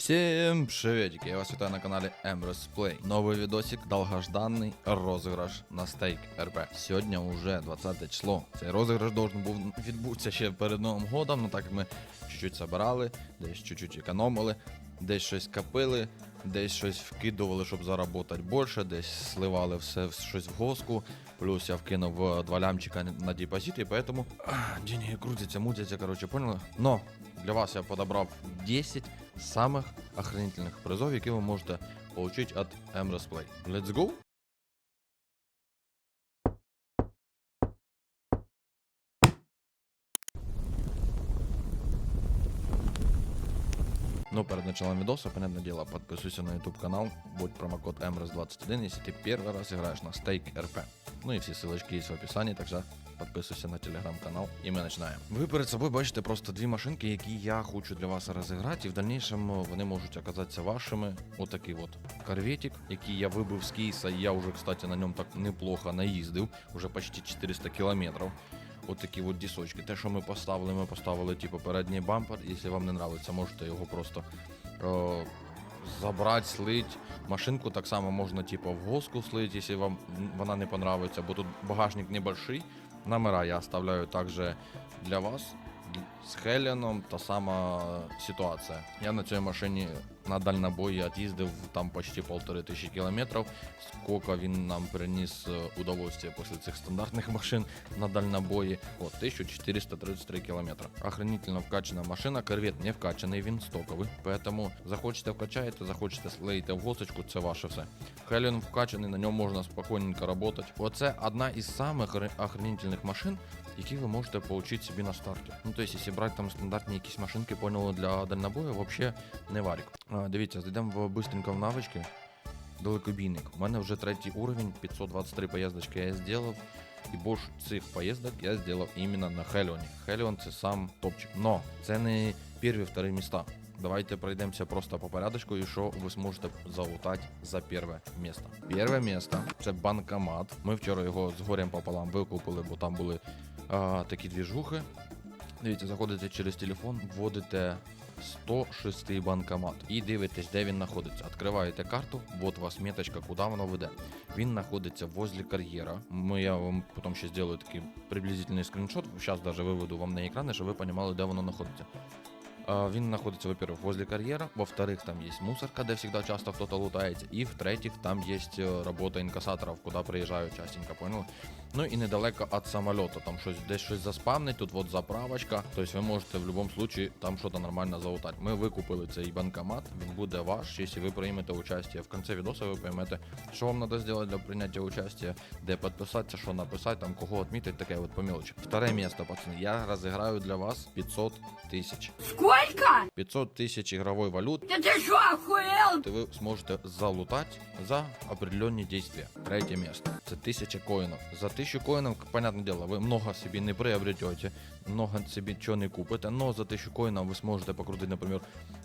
Всім приветики, я вас вітаю на каналі Emrys Play. Новий відосик, довгожданий розіграш на стейк РП. Сьогодні вже 20 число. Цей розіграш должен був відбутися ще перед Новим годом, ну так ми чуть-чуть забирали, десь чуть-чуть економили, десь щось копили, десь щось вкидували, щоб заробити більше, десь сливали все щось в госку. Плюс я вкинув е, два лямчика на депозит, поэтому деньги крутяться, мутяться, короче, поняли? Но для вас я подобрав 10 самых охранительных призов, які ви можете получить от Emrys Play. Let's go! Ну, перед началом видоса, понятное дело, подписывайся на YouTube канал, будь промокод MRS21, если ты первый раз играешь на стейк РП. Ну и все ссылочки есть в описании, так що підписуйся на телеграм-канал, і ми починаємо. Ви перед собою бачите просто дві машинки, які я хочу для вас розіграти, і в дальнейшем вони можуть оказатися вашими. Отакий от корветик, який я вибив з кейса, і я вже, кстати, на ньому так неплохо наїздив, уже почти 400 кілометрів. От такі от дісочки. Те, що ми поставили, ми поставили типу передній бампер. Якщо вам не нравиться, можете його просто забрати, слить. Машинку так само можна типу в госку слить, якщо вам вона не понравиться, бо тут багажник небольшой. Номера я оставляю также для вас. З Хеленом та сама ситуація. Я на цій машині на дальнобої від'їздив там почти полтори тисячі кілометрів. Скільки він нам приніс е, удовольствие після цих стандартних машин на дальнобої. От 1433 кілометри. Охранительно вкачана машина, корвет не вкачаний, він стоковий. Поэтому захочете вкачаєте, захочете слеїте в госочку, це ваше все. Хелен вкачаний, на ньому можна спокійненько працювати. Оце одна із самих охр- охранительних машин, які ви можете отримати собі на старті. Ну, тобто, якщо брати там стандартні якісь машинки, поняли, для дальнобою, взагалі не варік. Дивіться, зайдемо в быстренько в навички. Далекобійник. У мене вже третій уровень, 523 поїздочки я зробив. І більше цих поїздок я зробив іменно на Хеліоні. Хеліон це сам топчик. Но це не перші, вторі міста. Давайте пройдемося просто по порядочку, і що ви зможете залутати за перше місце. Перше місце це банкомат. Ми вчора його з горем пополам викупили, бо там були а, такі двіжухи. Дивіться, заходите через телефон, вводите 106 банкомат і дивитесь, де він знаходиться. Відкриваєте карту, от у вас меточка, куди воно веде. Він знаходиться возле кар'єра. Я вам потім ще зроблю такий приблизительний скріншот. Зараз навіть виведу вам на екрани, щоб ви розуміли, де воно знаходиться. Він знаходиться, во-первых, возле кар'єра, во-вторых, там є мусорка, де завжди часто хтось лутається, і в-третіх, там є е, робота інкасаторів, куди приїжджають частенько, поняли? Ну і недалеко від самоліту, там щось десь щось заспавнить, тут от заправочка, тобто ви можете в будь-якому випадку там щось нормально залутати. Ми викупили цей банкомат, він буде ваш, якщо ви приймете участь. В кінці відео ви поймете, що вам треба зробити для прийняття участі, де підписатися, що написати, там кого відмітити, таке от по мелочі. Вторе місце, пацани, я розіграю для вас 500 тисяч. Сколько? 500 тисяч ігрової валюти. Да ты что, охуел? ви зможете залутати за определенні дійства. Третє місце це 1000 коїнів. За 1000 коїнів, понятне дело, ви много собі не приобретете, много собі чого не купите, но за 1000 коїнів ви зможете покрутити, наприклад,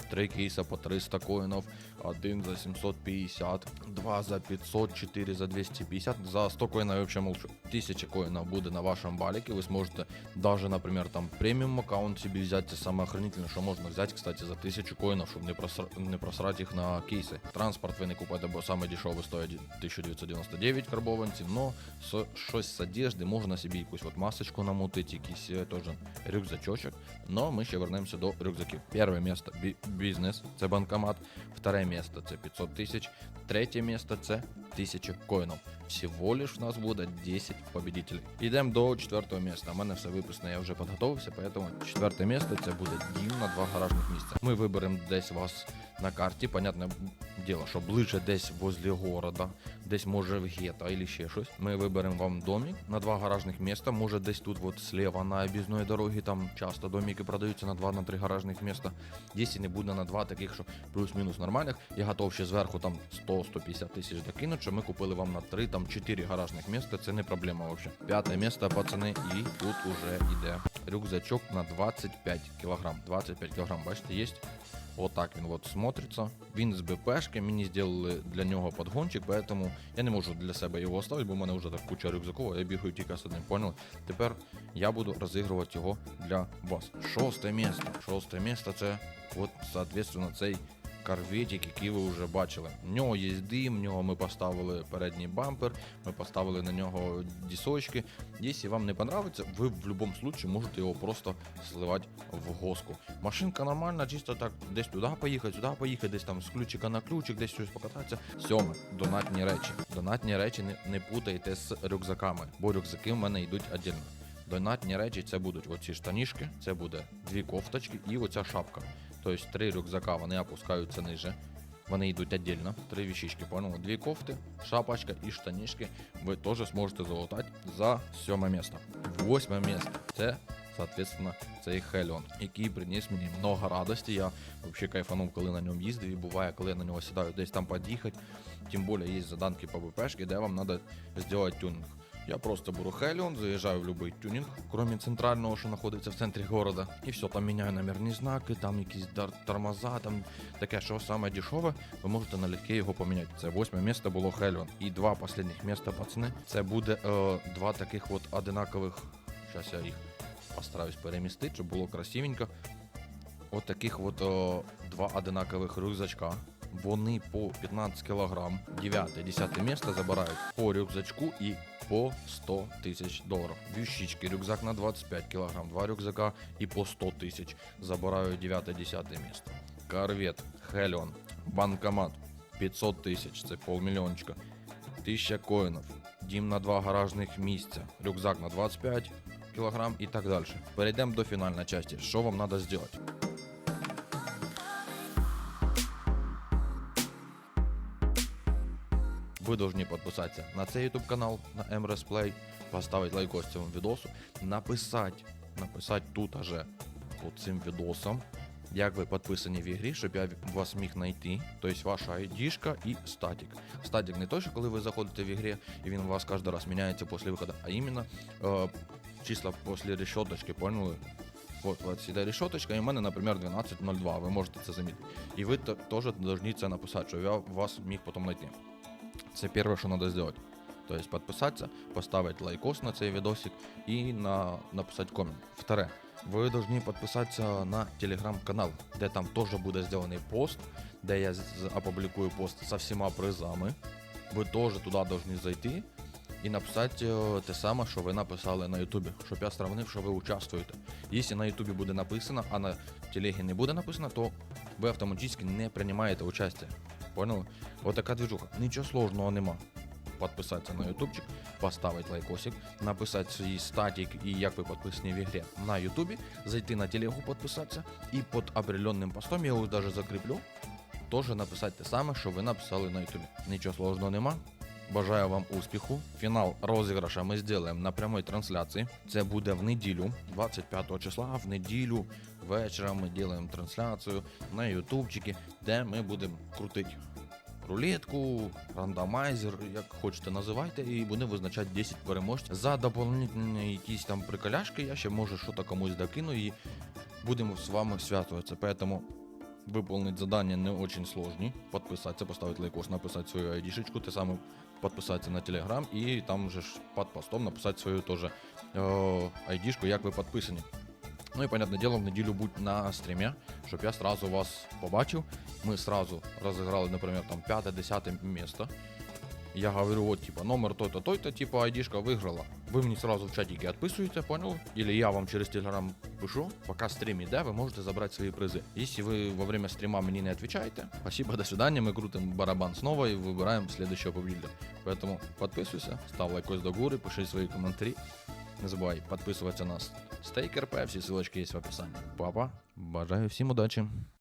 3 кейса по 300 коїнів, один за 750, два за 500, 4 за 250, за 100 коїнів я взагалі молчу. 1000 коїнів буде на вашому баліки, ви зможете даже, наприклад, там преміум аккаунт собі взяти, це саме охранительне, що можна взяти, кстати, за 1000 коїнів, щоб не, просра... не просрати їх на кейси. Транспорт ви не купите, бо саме дешевий стоїть 1999 карбованців, но щось з одежди, можна собі якусь от масочку намутити, якийсь е, теж рюкзачочок. Но ми ще вернемося до рюкзаків. Перше місце бізнес, це банкомат. Вторе місце це 500 тисяч. Третє місце це 1000 коїнів. Всього лиш у нас буде 10 победителей. Йдемо до четвертого місця. У мене все виписано, я вже підготувався, поэтому четверте місце це буде дім на два гаражних місця. Ми виберемо десь вас на карті, понятне діло, що ближче десь возле города, десь може в гетто або ще щось. Ми виберемо вам домик на два гаражних міста. Може десь тут от слева на об'їзної дороги, там часто домики продаються на два на три гаражних міста. Якщо не буде на два таких, що плюс-мінус нормальних, я готов ще зверху там 100-150 тисяч докинути, що ми купили вам на три, там 4 гаражних міста, це не проблема взагалі. П'яте місце, пацани, і тут уже йде рюкзачок на 25 кілограм. 25 кілограм, бачите, є. Вот так він от смотриться. Він з БПшки, мені зробили для нього подгончик, поэтому я не можу для себе його оставити, бо в мене вже так куча рюкзаків, я бігаю тільки з одним, поняли? Тепер я буду розігрувати його для вас. Шосте місце. Шосте місце це, от, соответственно, цей Карветик, який ви вже бачили. В нього є дим, в нього ми поставили передній бампер, ми поставили на нього дісочки. Якщо вам не подобається, ви в будь-якому випадку можете його просто сливати в госку. Машинка нормальна, чисто так десь туди поїхати, сюди поїхати, десь там з ключика на ключик, десь щось покататися. Сьоме, донатні речі. Донатні речі не, не путайте з рюкзаками, бо рюкзаки в мене йдуть віддільно. Донатні речі це будуть оці штанішки, це буде дві кофточки і оця шапка. Тобто три рюкзака вони опускаються ниже. Вони йдуть віддільно, три віщички, понял? Дві кофти, шапочка і штанішки ви теж зможете залутати за сьоме місце. Восьме місце це, соответственно, цей Хеліон, який приніс мені много радості. Я взагалі кайфанув, коли на ньому їздив, і буває, коли на нього сідаю десь там під'їхати. Тим більше є заданки по БПшки, де вам треба зробити тюнінг. Я просто беру Хеліон, заїжджаю в будь-який тюнінг, крім центрального, що знаходиться в центрі города. І все, там міняю номерні знаки, там якісь дар- тормоза, там таке, що саме дешеве, ви можете налегке його поміняти. Це восьме місце було Хеліон. І два останніх місця, пацани. Це буде е, два таких от одинакових. Зараз я їх постараюсь перемістити, щоб було красивенько. От таких от о, два одинакових рюкзачка. Вони по 15 кг. 9-10 місце забирають по рюкзачку і по 100 тисяч доларів. Віщички, рюкзак на 25 кг, два рюкзака і по 100 тисяч забирають 9-10 місце. Корвет, Хеліон, банкомат 500 тисяч, це полмільйончика. 1000 коїнів, дім на два гаражних місця, рюкзак на 25 кг і так далі. Перейдемо до фінальної частини. Що вам треба зробити? Ви повинні підписатися на цей YouTube канал, на MRS Play, поставити лайкос цьому відосу, написати, написати тут аже під цим відосом, як ви підписані в ігрі, щоб я вас міг знайти. Тобто ваша ID і статік. Статік не той, що коли ви заходите в ігрі, і він у вас кожен раз міняється після виходу, а іменно е, числа після решеточки, поняли? Вот, вот сюди решеточка, і в мене, наприклад, 12.02, ви можете це замітити. І ви те- теж повинні це написати, щоб я вас міг потім знайти. Це перше, що треба зробити. Тобто підписатися, поставити лайкос на цей відосик і на, написати комент. Вторе, ви повинні підписатися на телеграм-канал, де там теж буде зроблений пост, де я опублікую пост з всіма призами. Ви теж туди повинні зайти і написати е, те саме, що ви написали на Ютубі, щоб я сравнив, що ви участвуєте. Якщо на Ютубі буде написано, а на телегі не буде написано, то ви автоматично не приймаєте участь. Поняли? Вот така движуха. Нічого сложного нема. Подписаться на ютубчик, поставити лайкосик, написати свій статік і як ви підписані в ігрі на ютубі, зайти на телегу, підписатися і під определенним постом я його даже закріплю. Теж написати те саме, що ви написали на ютубі. Нічого сложного нема. Бажаю вам успіху. Фінал розіграша ми зробимо на прямій трансляції. Це буде в неділю, 25 числа. В неділю вечором ми робимо трансляцію на ютубчики, де ми будемо крутити рулетку, рандомайзер, як хочете називайте, і буде визначати 10 переможців. За доповнительні якісь там приколяшки я ще може щось комусь докину і будемо з вами связуватися. Поэтому выполнить задание не очень сложні. Подписатися, поставити лайкос, написати свою айдішечку, те саме підписатися на телеграм и там же под постом написать свою тоже э, ID-шку, як ви підписані. Ну і, понятне діло, в неділю будь на стрімі, щоб я сразу вас побачив. Ми сразу розіграли, наприклад, там 5-10 місто. Я говорю, от, типа, номер той-то, той-то, типа, айдишка виграла. Ви мені сразу в чатике відписуєте, понял? Или я вам через телеграм пишу, пока стрім іде, ви можете забрати свої призи. Якщо ви во время стрима мені не відповідаєте, спасибо, до свидания, ми крутим барабан снова і вибираємо следующего победителя. Поэтому підписуйся, став лайкос до гори, пиши свої коментарі. Не забувай підписуватися на стейк РП, всі ссылочки є в описанні. Папа, бажаю всім удачі.